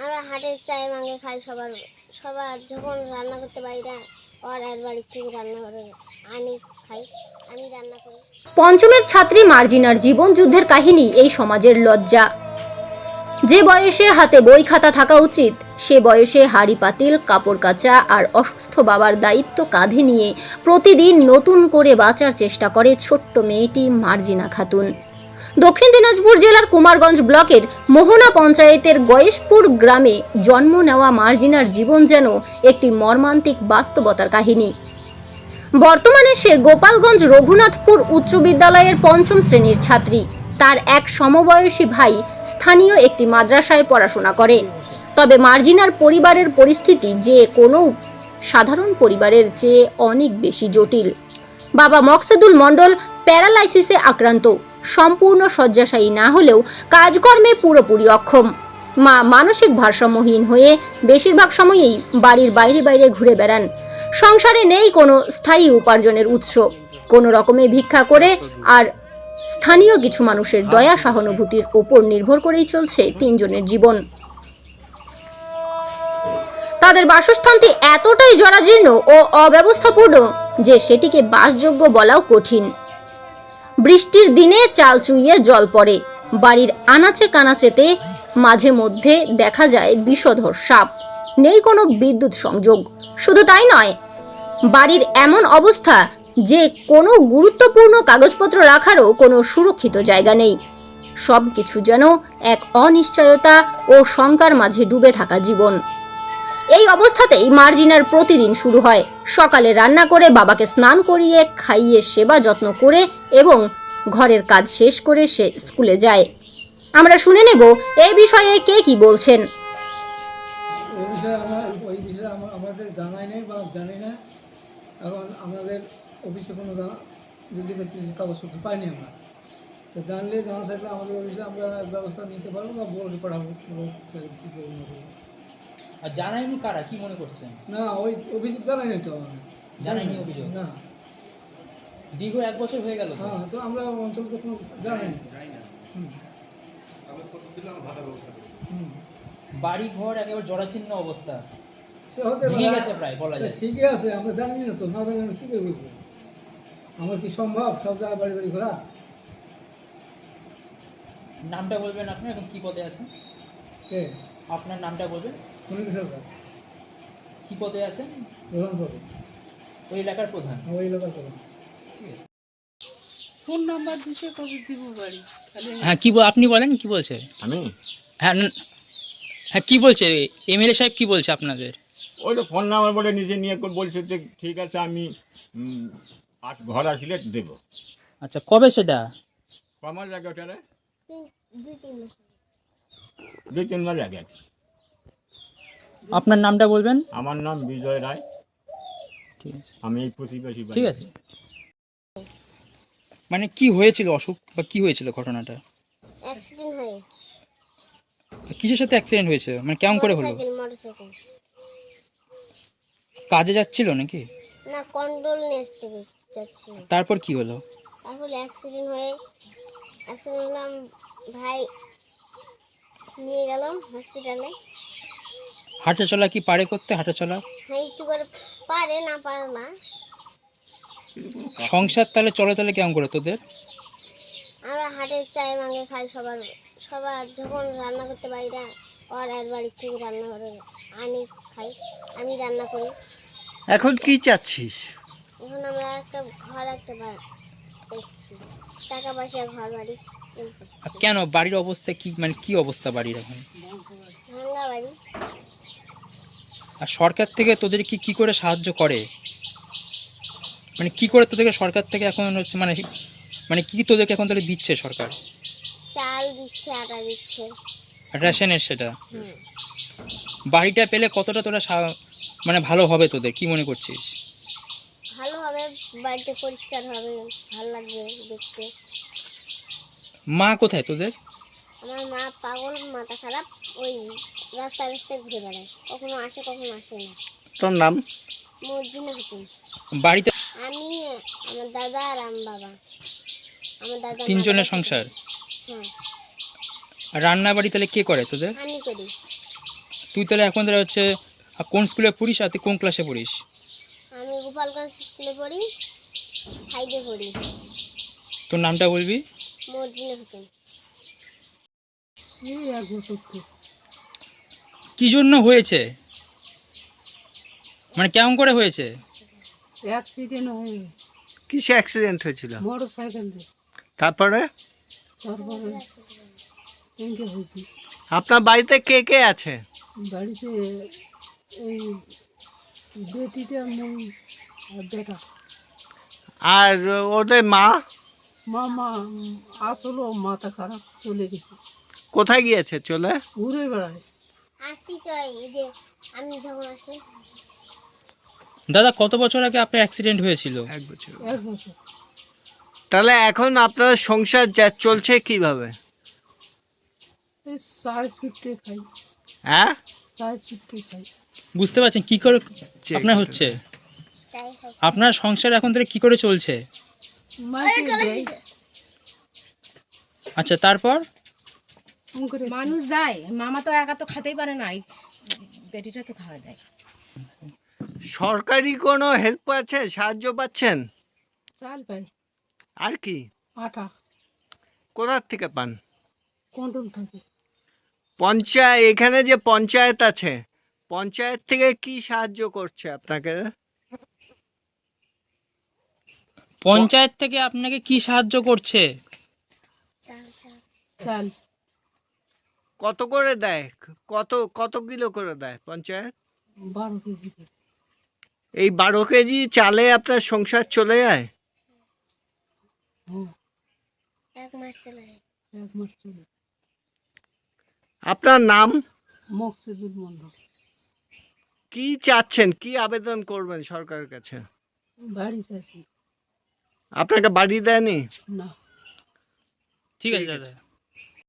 আমরা হাটের চায় মাঙ্গে খাই সবার সবার যখন রান্না করতে পারি না পঞ্চমের ছাত্রী মার্জিনার জীবন যুদ্ধের কাহিনী, এই সমাজের লজ্জা। যে বয়সে হাতে বই খাতা থাকা উচিত, সে বয়সে হাড়ি পাতিল, কাপড় কাচা আর অসুস্থ বাবার দায়িত্ব কাঁধে নিয়ে প্রতিদিন নতুন করে বাঁচার চেষ্টা করে ছোট্ট মেয়েটি মার্জিনা খাতুন। দক্ষিণ দিনাজপুর জেলার কুমারগঞ্জ ব্লকের মোহনা পঞ্চায়েতের গয়েশপুর গ্রামে জন্ম নেওয়া মার্জিনার জীবন যেন একটি মর্মান্তিক বাস্তবতার কাহিনী। বর্তমানে সে গোপালগঞ্জ রঘুনাথপুর উচ্চ বিদ্যালয়ের পঞ্চম শ্রেণির ছাত্রী। তার এক সমবয়সী ভাই স্থানীয় একটি মাদ্রাসায় পড়াশোনা করে তবে মার্জিনার পরিবারের পরিস্থিতি যে কোনো সাধারণ পরিবারের চেয়ে অনেক বেশি জটিল। বাবা মকসেদুল মণ্ডল প্যারালাইসিসে আক্রান্ত। সম্পূর্ণ শয্যাশায়ী না হলেও কাজকর্মে পুরোপুরি অক্ষম। মা মানসিক ভারসাম্যহীন হয়ে বেশিরভাগ সময়েই বাড়ির বাইরে বাইরে ঘুরে বেড়ান। সংসারে নেই কোনো স্থায়ী উপার্জনের উৎস। কোনো রকমে ভিক্ষা করে আর স্থানীয় কিছু মানুষের দয়া সহানুভূতির ওপর নির্ভর করেই চলছে তিনজনের জীবন। তাদের বাসস্থানটি এতটাই জরাজীর্ণ ও অব্যবস্থাপূর্ণ যে সেটিকে বাসযোগ্য বলাও কঠিন। বৃষ্টির দিনে চাল চুইয়ে জল পড়ে। বাড়ির আনাচে কানাচেতে মাঝে মধ্যে দেখা যায় বিষধর সাপ। নেই কোনো বিদ্যুৎ সংযোগ। শুধু তাই নয়, বাড়ির এমন অবস্থা যে কোনো গুরুত্বপূর্ণ কাগজপত্র রাখারও কোনো সুরক্ষিত জায়গা নেই। সব কিছু যেন এক অনিশ্চয়তা ও শঙ্কার মাঝে ডুবে থাকা জীবন। এই অবস্থাতেই মার্জিনার প্রতিদিন শুরু হয়। সকালে রান্না করে বাবাকে স্নান করিয়ে, খাইয়ে সেবা যত্ন করে এবং ঘরের কাজ শেষ করে সে স্কুলে যায়। আমরা শুনে নেব এই বিষয়ে কে কি বলছেন? জানলে জানা থাকলে আমাদের অফিসে আমরা ব্যবস্থা নিতে পারব বা। আর জানায়নি কারা? কি মনে করছেন? না ওই অভিযোগ জানাই নাই তো জানায়নি অভিযোগ? না। দীর্ঘ এক বছর হয়ে গেল হ্যাঁ তো আমরা অঞ্চল তো কোনো জানাই না হুম। হুম বাড়ি ঘর একেবারে জরাচীর্ণ অবস্থা ভেঙে। গেছে প্রায় বলা যায়। ঠিকই আছে আমরা জানি না তো না জানি না কী করে বুঝব আমার কি সম্ভব সব জায়গায় বাড়ি বাড়ি ঘোরা? নামটা বলবেন আপনি এখন কি পদে আছেন? কে? আপনার নামটা বলবেন। সুনীল সরকার কি পদে আছেন? প্রধান পদে। ওই এলাকার প্রধান? আমার এলাকার প্রধান। ঠিক আছে। ফোন নাম্বার দিছে কবে দিব বাড়ি। হ্যাঁ কি আপনি বলেন কি বলছে? আমি? হ্যাঁ ন- হ্যাঁ কি বলছে? এমএলএ সাহেব কি বলছে আপনাদের? ওই তো ফোন নাম্বার বলে নিজে নিয়ে করে বলছে যে ঠিক আছে আমি আজ ঘর আসলে দেব। আচ্ছা কবে সেটা? কমার তিন মাস দুই তিন মাস আগে আছে। আপনার নামটা বলবেন? আমার নাম বিজয় রায়। ঠিক আছে। আমি এই প্রতিবেশী ঠিক আছে। মানে কি হয়েছিল অসুখ বা কি হয়েছিল ঘটনাটা? অ্যাক্সিডেন্ট হয়। কিসের সাথে অ্যাক্সিডেন্ট হয়েছে মানে কেমন করে হলো? কাজে যাচ্ছিল নাকি? না কন্ট্রোল নেসতে যাচ্ছিল। তারপর কি হলো? তারপরে অ্যাক্সিডেন্ট হয়ে অ্যাক্সিডেন্ট হলাম ভাই নিয়ে গেলাম হসপিটালে হাঁটা চলা কি পারে করতে হাঁটা চলা? হ্যাঁ একটু করে পারে না পারে না। সংসার তাহলে চলে তাহলে কেমন করে তোদের? আমরা হাটের চায় মাঙ্গে খাই সবার সবার যখন রান্না করতে পারি না ওর আর বাড়ির থেকে রান্না করে আনি খাই আমি রান্না করি। এখন কি চাচ্ছিস? এখন আমরা একটা ঘর একটা টাকা পয়সা ঘর বাড়ি। কেন? বাড়ির অবস্থা কি মানে কি অবস্থা বাড়ির এখন? ভাঙ্গা বাড়ি। আর সরকার থেকে তোদের কি কি করে সাহায্য করে? মানে কি করে তোদেরকে সরকার থেকে এখন হচ্ছে মানে মানে কি তোদেরকে এখন তাহলে দিচ্ছে সরকার? চাল দিচ্ছে আটা দিচ্ছে। রেশনের সেটা? বাড়িটা পেলে কতটা তোরা মানে ভালো হবে তোদের? কি মনে করছিস? ভালো হবে বাড়িটা পরিষ্কার হবে ভালো লাগবে দেখতে। মা কোথায় তোদের? আমার মা পাগল মাথা খারাপ ওই রাস্তায় রাস্তায় ঘুরে বেড়ায়। কখনো আসে কখনো আসে না। তোর নাম? মর্জিনা হতুন বাড়িতে আমি আমার দাদা আর আম বাবা। আমার দাদা তিনজনের সংসার? হ্যাঁ। রান্না বাড়ি তাহলে কে করে তোদের? আমি করি। তুই তাহলে এখন তাহলে হচ্ছে কোন স্কুলে পড়িস আর তুই কোন ক্লাসে পড়িস? আমি গোপালগঞ্জ স্কুলে পড়ি ফাইভে পড়ি। তোর নামটা বলবি? মর্জিনা খাতুন এই এক বছর কি জন্য হয়েছে? মানে কেমন করে হয়েছে? অ্যাক্সিডেন্ট হয়ে কিসে অ্যাক্সিডেন্ট হয়েছিল? মোটর সাইকেল তারপরে? তারপরে হয়েছি। আপনার বাড়িতে কে কে আছে? বাড়িতে এই বেটিটা মুই আর বেটা। আর ওদের মা? মামা আসলো মাথা খারাপ চলে গেছে। কোথায় গিয়েছে? চলে? ঘুরে বেড়ায়। আসতে চাই এই যে আমি যখন আসি দাদা কত বছর আগে আপনার অ্যাক্সিডেন্ট হয়েছিল? এক বছর। এক বছর। তাহলে এখন আপনার সংসার যা চলছে কীভাবে? এই চার ফিটে খাই। হ্যাঁ? চার ফিটে খাই। বুঝতে পারছেন কি করে চেক আপনার হচ্ছে? চাই খাই আপনার সংসার এখন তাহলে কি করে চলছে? মাকে দেয়। আচ্ছা তারপর? মানুষ দেয় মামা তো একা তো খেতেই পারে না বেটিটা তো খাওয়া দেয়। সরকারি কোনো হেল্প আছে? সাহায্য পাচ্ছেন? চাল পাই। আর কি? আটা। কোথার থেকে পান? কন্ট্রোল থাকে। পঞ্চায়েত এখানে যে পঞ্চায়েত আছে পঞ্চায়েত থেকে কি সাহায্য করছে আপনাকে? পঞ্চায়েত থেকে আপনাকে কি সাহায্য করছে? চাল চাল চাল। কত করে দেয়? কত কত কিলো করে দেয় পঞ্চায়েত? বারো কেজি এই বারো কেজি চালে আপনার সংসার চলে যায়? এক মাস চলে যায়। এক মাস চলে আপনার নাম? মকসিদুল মন্ডল কি চাচ্ছেন? কি আবেদন করবেন সরকারের কাছে? আপনাকে বাড়ি দেয়নি? না। ঠিক আছে ঠিক আছে। দাদা।